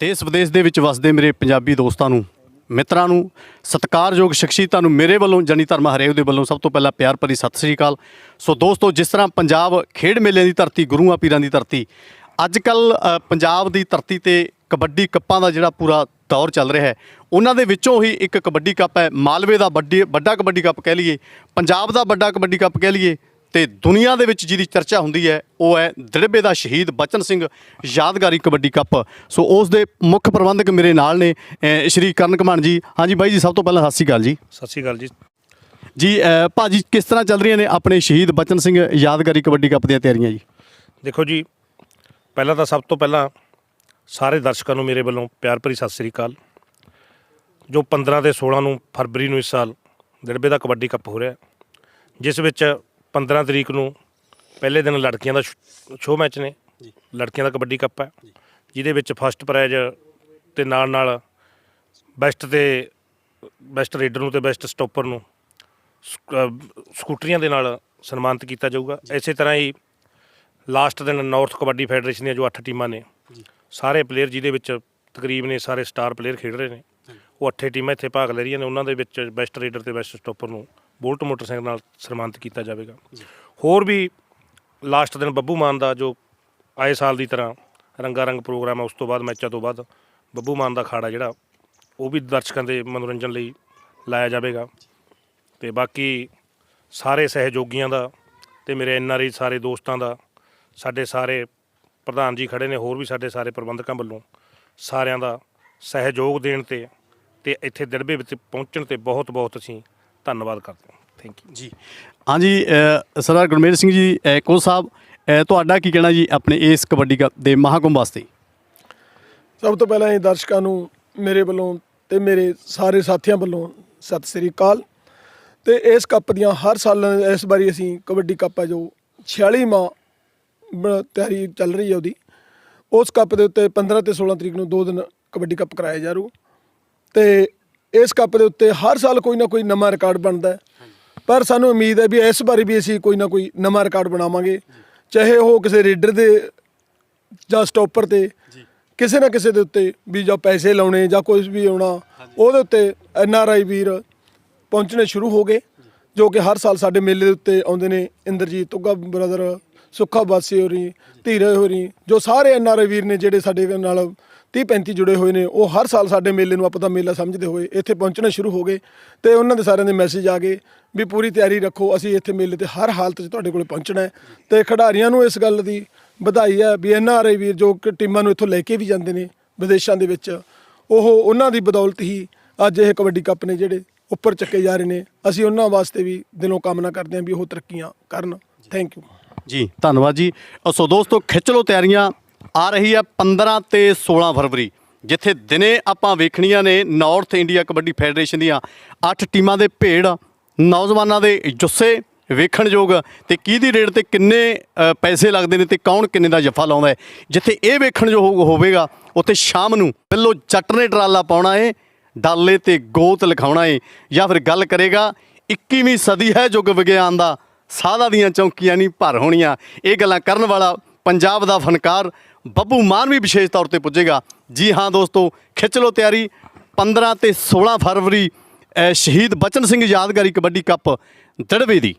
ਦੇਸ਼ ਵਿਦੇਸ਼ ਦੇ ਵਿੱਚ ਵਸਦੇ ਮੇਰੇ ਪੰਜਾਬੀ ਦੋਸਤਾਂ ਨੂੰ, ਮਿੱਤਰਾਂ ਨੂੰ, ਸਤਿਕਾਰਯੋਗ ਸ਼ਖਸੀਅਤਾਂ ਨੂੰ ਮੇਰੇ ਵੱਲੋਂ ਜਨੀ ਧਰਮ ਹਰੇਵ ਦੇ ਵੱਲੋਂ ਸਭ ਤੋਂ ਪਹਿਲਾਂ ਪਿਆਰ ਭਰੀ ਸਤਿ ਸ੍ਰੀ ਅਕਾਲ। ਸੋ ਦੋਸਤੋ, ਜਿਸ ਤਰ੍ਹਾਂ ਪੰਜਾਬ ਖੇਡ ਮੇਲਿਆਂ ਦੀ ਧਰਤੀ, ਗੁਰੂਆਂ ਪੀਰਾਂ ਦੀ ਧਰਤੀ ਅੱਜ ਕੱਲ ਪੰਜਾਬ ਦੀ ਧਰਤੀ ਤੇ ਕਬੱਡੀ ਕੱਪਾਂ ਦਾ ਜਿਹੜਾ ਪੂਰਾ ਦੌਰ ਚੱਲ ਰਿਹਾ ਹੈ, ਉਹਨਾਂ ਦੇ ਵਿੱਚੋਂ ਹੀ ਇੱਕ ਕਬੱਡੀ ਕੱਪ ਹੈ, ਮਾਲਵੇ ਦਾ ਵੱਡੀ, ਵੱਡਾ ਕਬੱਡੀ ਕੱਪ ਕਹਿ ਲਈਏ, ਪੰਜਾਬ ਦਾ ਵੱਡਾ ਕਬੱਡੀ ਕੱਪ ਕਹਿ ਲਈਏ ਤੇ ਦੁਨੀਆ ਦੇ ਵਿੱਚ ਜਿਹਦੀ ਚਰਚਾ ਹੁੰਦੀ ਹੈ ਉਹ ਹੈ ਦੜਬੇ ਦਾ ਸ਼ਹੀਦ ਬਚਨ ਸਿੰਘ ਯਾਦਗਾਰੀ ਕਬੱਡੀ ਕੱਪ। ਸੋ ਉਸ ਦੇ ਮੁੱਖ ਪ੍ਰਬੰਧਕ ਮੇਰੇ ਨਾਲ ਨੇ ਸ਼੍ਰੀ ਕਰਨ ਕਮਾਨ ਜੀ। ਹਾਂਜੀ ਬਾਈ ਜੀ ਸਭ ਤੋਂ ਪਹਿਲਾਂ ਸਤਿ ਸ਼੍ਰੀ ਅਕਾਲ ਜੀ। ਸਤਿ ਸ਼੍ਰੀ ਅਕਾਲ ਜੀ। ਜੀ ਅਹ ਭਾਜੀ ਕਿਸ ਤਰ੍ਹਾਂ ਚੱਲ ਰਹੀਆਂ ਨੇ ਆਪਣੇ ਸ਼ਹੀਦ ਬਚਨ ਸਿੰਘ ਯਾਦਗਾਰੀ ਕਬੱਡੀ ਕੱਪ ਦੀਆਂ ਤਿਆਰੀਆਂ ਜੀ? ਦੇਖੋ ਜੀ ਪਹਿਲਾਂ ਤਾਂ ਸਭ ਤੋਂ ਪਹਿਲਾਂ ਸਾਰੇ ਦਰਸ਼ਕਾਂ ਨੂੰ ਮੇਰੇ ਵੱਲੋਂ ਪਿਆਰ ਭਰੀ ਸਤਿ ਸ਼੍ਰੀ ਅਕਾਲ। ਜੋ 15 ਤੇ 16 ਨੂੰ ਫਰਵਰੀ ਨੂੰ ਇਸ ਸਾਲ ਦਿੜਬੇ ਦਾ ਕਬੱਡੀ ਕੱਪ ਹੋ ਰਿਹਾ ਹੈ, ਜਿਸ ਵਿੱਚ 15 ਤਰੀਕ ਨੂੰ ਪਹਿਲੇ ਦਿਨ ਲੜਕੀਆਂ ਦਾ ਸ਼ੋਅ ਮੈਚ ਨੇ। ਲੜਕੀਆਂ ਦਾ ਕਬੱਡੀ ਕੱਪ ਹੈ। ਜਿਹਦੇ ਵਿੱਚ ਫਸਟ ਪ੍ਰਾਈਜ਼ ਤੇ ਨਾਲ ਨਾਲ ਬੈਸਟ ਤੇ ਬੈਸਟ ਰੇਡਰ ਨੂੰ ਤੇ ਬੈਸਟ ਸਟਾਪਰ ਨੂੰ ਸਕੂਟਰੀਆਂ ਦੇ ਨਾਲ ਸਨਮਾਨਿਤ ਕੀਤਾ ਜਾਊਗਾ। ਇਸੇ ਤਰ੍ਹਾਂ ਹੀ ਲਾਸਟ ਦਿਨ ਨਾਰਥ ਕਬੱਡੀ ਫੈਡਰੇਸ਼ਨ ਦੀਆਂ ਜੋ 8 ਟੀਮਾਂ ਨੇ ਸਾਰੇ ਪਲੇਅਰ ਜਿਹਦੇ ਵਿੱਚ ਤਕਰੀਬ ਨੇ ਸਾਰੇ ਸਟਾਰ ਪਲੇਅਰ ਖੇਡ ਰਹੇ ਨੇ ਉਹ ਅੱਠੇ ਟੀਮਾਂ ਇੱਥੇ ਭਾਗ ਲੈ ਰਹੀਆਂ ਨੇ। ਉਹਨਾਂ ਦੇ ਵਿੱਚ ਬੈਸਟ ਰੇਡਰ ਤੇ ਬੈਸਟ ਸਟਾਪਰ ਨੂੰ ਬੋਲਟ ਮੋਟਰਸਾਈਕਲ ਨਾਲ ਸਨਮਾਨਿਤ ਕੀਤਾ ਜਾਵੇਗਾ। ਹੋਰ ਵੀ ਲਾਸਟ ਦਿਨ ਬੱਬੂ ਮਾਨ ਦਾ ਜੋ ਆਏ ਸਾਲ ਦੀ ਤਰ੍ਹਾਂ ਰੰਗਾ ਰੰਗ ਪ੍ਰੋਗਰਾਮ ਹੈ, ਉਸ ਤੋਂ ਬਾਅਦ ਮੈਚਾਂ ਤੋਂ ਬਾਅਦ ਬੱਬੂ ਮਾਨ ਦਾ ਖਾੜਾ ਜਿਹੜਾ, ਉਹ ਵੀ ਦਰਸ਼ਕਾਂ ਦੇ ਮਨੋਰੰਜਨ ਲਈ ਲਾਇਆ ਜਾਵੇਗਾ। ਤੇ ਬਾਕੀ ਸਾਰੇ ਸਹਿਯੋਗੀਆਂ ਦਾ ਤੇ ਮੇਰੇ ਐਨਆਰਆਈ ਸਾਰੇ ਦੋਸਤਾਂ ਦਾ, ਸਾਡੇ ਸਾਰੇ ਪ੍ਰਧਾਨ ਜੀ ਖੜੇ ਨੇ, ਹੋਰ ਵੀ ਸਾਡੇ ਸਾਰੇ ਪ੍ਰਬੰਧਕਾਂ ਵੱਲੋਂ ਸਾਰਿਆਂ ਦਾ ਸਹਿਯੋਗ ਦੇਣ ਤੇ ਤੇ ਇੱਥੇ ਦਿੜਬੇ ਵਿੱਚ ਪਹੁੰਚਣ ਤੇ ਬਹੁਤ ਬਹੁਤ ਅਸੀਂ ਧੰਨਵਾਦ ਕਰਦੇ ਹਾਂ। ਥੈਂਕ ਯੂ ਜੀ। ਹਾਂਜੀ ਅਹ ਸਰਦਾਰ ਗੁਰਮੇਲ ਸਿੰਘ ਜੀ ਕੋਚ ਸਾਹਿਬ ਤੁਹਾਡਾ ਕੀ ਕਹਿਣਾ ਜੀ ਆਪਣੇ ਇਸ ਕਬੱਡੀ ਕੱਪ ਦੇ ਮਹਾਕੁੰਭ ਵਾਸਤੇ? ਸਭ ਤੋਂ ਪਹਿਲਾਂ ਇਹ ਦਰਸ਼ਕਾਂ ਨੂੰ ਮੇਰੇ ਵੱਲੋਂ ਤੇ ਮੇਰੇ ਸਾਰੇ ਸਾਥੀਆਂ ਵੱਲੋਂ ਸਤਿ ਸ੍ਰੀ ਅਕਾਲ। ਤੇ ਇਸ ਕੱਪ ਦੀਆਂ ਹਰ ਸਾਲ ਇਸ ਵਾਰੀ ਅਸੀਂ ਕਬੱਡੀ ਕੱਪ ਹੈ ਜੋ 46ਵਾਂ ਬ- ਤਿਆਰੀ ਚੱਲ ਰਹੀ ਹੈ ਉਹਦੀ। ਉਸ ਕੱਪ ਦੇ ਉੱਤੇ 15 ਤੇ 16 ਤਰੀਕ ਨੂੰ ਦੋ ਦਿਨ ਕਬੱਡੀ ਕੱਪ ਕਰਾਇਆ ਜਾ ਰੂ ਤੇ ਇਸ ਕੱਪ ਦੇ ਉੱਤੇ ਹਰ ਸਾਲ ਕੋਈ ਨਾ ਕੋਈ ਨਵਾਂ ਰਿਕਾਰਡ ਬਣਦਾ ਪਰ ਸਾਨੂੰ ਉਮੀਦ ਹੈ ਵੀ ਇਸ ਵਾਰੀ ਵੀ ਅਸੀਂ ਕੋਈ ਨਾ ਕੋਈ ਨਵਾਂ ਰਿਕਾਰਡ ਬਣਾਵਾਂਗੇ। ਚਾਹੇ ਉਹ ਕਿਸੇ ਰੇਡਰ ਦੇ ਜਾਂ ਸਟਾਪਰ ਤੇ ਕਿਸੇ ਨਾ ਕਿਸੇ ਦੇ ਉੱਤੇ ਵੀ ਜਾਂ ਪੈਸੇ ਲਾਉਣੇ ਜਾਂ ਕੁਝ ਵੀ ਆਉਣਾ ਉਹਦੇ ਉੱਤੇ ਐਨ ਆਰ ਆਈ ਵੀਰ ਪਹੁੰਚਣੇ ਸ਼ੁਰੂ ਹੋ ਗਏ ਜੋ ਕਿ ਹਰ ਸਾਲ ਸਾਡੇ ਮੇਲੇ ਦੇ ਉੱਤੇ ਆਉਂਦੇ ਨੇ। ਇੰਦਰਜੀਤ ਤੁੱਗਾ ਬ੍ਰਦਰ ਸੁੱਖਾ ਬਾਸੀ ਹੋਰੀ ਧੀਰੇ ਹੋਰੀ ਜੋ ਸਾਰੇ ਐਨ ਆਰ ਆਈ ਵੀਰ ਨੇ ਜਿਹੜੇ ਸਾਡੇ ਨਾਲ 30 35 ਜੁੜੇ ਹੋਏ ਨੇ, ਉਹ ਹਰ ਸਾਲ ਸਾਡੇ ਮੇਲੇ ਨੂੰ ਆਪਾਂ ਦਾ ਮੇਲਾ ਸਮਝਦੇ ਹੋਏ ਇੱਥੇ ਪਹੁੰਚਣਾ ਸ਼ੁਰੂ ਹੋ ਗਏ ਤੇ ਉਹਨਾਂ ਦੇ ਸਾਰਿਆਂ ਦੇ ਮੈਸੇਜ ਆ ਗਏ ਵੀ ਪੂਰੀ ਤਿਆਰੀ ਰੱਖੋ, ਅਸੀਂ ਇੱਥੇ ਮੇਲੇ ਤੇ ਹਰ ਹਾਲਤ 'ਚ ਤੁਹਾਡੇ ਕੋਲ ਪਹੁੰਚਣਾ ਹੈ। ਤੇ ਖਿਡਾਰੀਆਂ ਨੂੰ ਇਸ ਗੱਲ ਦੀ ਵਧਾਈ ਹੈ ਵੀ ਐਨ ਆਰ ਆਈ ਵੀਰ ਜੋ ਕਿ ਟੀਮਾਂ ਨੂੰ ਇੱਥੋਂ ਲੈ ਕੇ ਵੀ ਜਾਂਦੇ ਨੇ ਵਿਦੇਸ਼ਾਂ ਦੇ ਵਿੱਚ, ਉਹ ਉਹਨਾਂ ਦੀ ਬਦੌਲਤ ਹੀ ਅੱਜ ਇਹ ਕਬੱਡੀ ਕੱਪ ਨੇ ਜਿਹੜੇ ਉੱਪਰ ਚੱਕੇ ਜਾ ਰਹੇ ਨੇ। ਅਸੀਂ ਉਹਨਾਂ ਵਾਸਤੇ ਵੀ ਦਿਲੋਂ ਕਾਮਨਾ ਕਰਦੇ ਹਾਂ ਵੀ ਉਹ ਤਰੱਕੀਆਂ ਕਰਨ। ਥੈਂਕ ਯੂ ਜੀ, ਧੰਨਵਾਦ ਜੀ। ਅ, ਸੋ ਦੋਸਤੋ, ਖਿੱਚ ਲਓ ਤਿਆਰੀਆਂ। ਆ ਰਹੀ ਹੈ 15 ਤੇ 16 ਫਰਵਰੀ, ਜਿੱਥੇ ਦਿਨੇ ਆਪਾਂ ਵੇਖਣੀਆਂ ਨੇ ਨਾਰਥ ਇੰਡੀਆ ਕਬੱਡੀ ਫੈਡਰੇਸ਼ਨ ਦੀਆਂ 8 ਟੀਮਾਂ ਦੇ ਭੇੜ ਨੌਜਵਾਨਾਂ ਦੇ ਜੁੱਸੇ ਵੇਖਣਯੋਗ ਤੇ ਕਿਹਦੀ ਰੇਟ ਤੇ ਕਿੰਨੇ ਪੈਸੇ ਲੱਗਦੇ ਨੇ ਤੇ ਕੌਣ ਕਿੰਨੇ ਦਾ ਜਫਾ ਲਾਉਂਦਾ ਹੈ। ਜਿੱਥੇ ਇਹ ਵੇਖਣਯੋਗ ਹੋਵੇਗਾ, ਉੱਥੇ ਸ਼ਾਮ ਨੂੰ ਪਹਿਲੋ ਜੱਟ ਨੇ ਟਰਾਲਾ ਪਾਉਣਾ ਏ, ਡਾਲੇ ਤੇ ਗੋਤ ਲਿਖਾਉਣਾ ਏ, ਜਾਂ ਫਿਰ ਗੱਲ ਕਰੇਗਾ 21ਵੀਂ ਸਦੀ ਹੈ ਯੁੱਗ ਵਿਗਿਆਨ ਦਾ ਸਾਦਾ ਦੀਆਂ ਚੌਂਕੀਆਂ ਨਹੀਂ ਭਰ ਹੋਣੀਆਂ। ਇਹ ਗੱਲਾਂ ਕਰਨ ਵਾਲਾ ਪੰਜਾਬ ਦਾ ਫਨਕਾਰ ਬੱਬੂ ਮਾਨ ਵੀ ਵਿਸ਼ੇਸ਼ ਤੌਰ ਤੇ ਪੁੱਜੇਗਾ। ਜੀ ਹਾਂ ਦੋਸਤੋ, ਖਿੱਚ ਲਓ ਤਿਆਰੀ। 15 ਤੇ 16 ਫਰਵਰੀ ਸ਼ਹੀਦ ਬਚਨ ਸਿੰਘ ਯਾਦਗਾਰੀ ਕਬੱਡੀ ਕੱਪ ਦੜਵੇ ਦੀ।